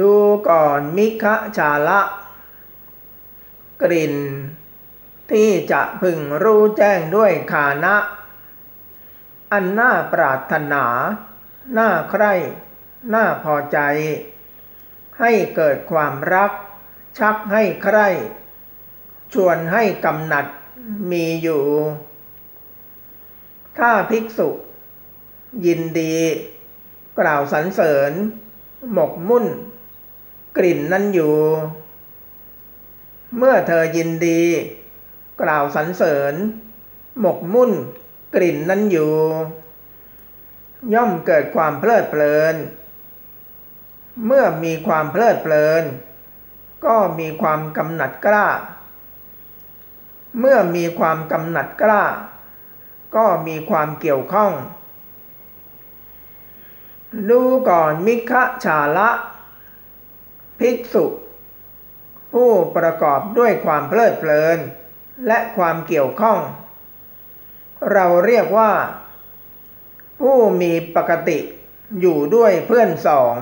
ดูก่อนมิคะชาละ กลิ่น ที่จะพึงรู้แจ้งด้วยฐานะ อันน่าปรารถนา น่าใคร่ น่าพอใจ ให้เกิดความรัก ชักให้ใคร่ ชวนให้กำหนัดมีอยู่ ถ้าภิกษุ ยินดี กล่าวสรรเสริญ หมกมุ่น กลิ่นนั้นอยู่ เมื่อเธอยินดี กล่าวสรรเสริญ หมกมุ่น กลิ่นนั้นอยู่ ย่อมเกิดความเพลิดเพลิน เมื่อมีความเพลิดเพลิน ก็มีความกำหนัดกล้า เมื่อมีความกำหนัดกล้า ก็มีความเกี่ยวข้อง ดูก่อนมิคะชาละ ภิกษุ ผู้ประกอบด้วยความเพลิดเพลิน และความเกี่ยวข้อง เราเรียกว่า ผู้มีปกติอยู่ด้วยเพื่อนสอง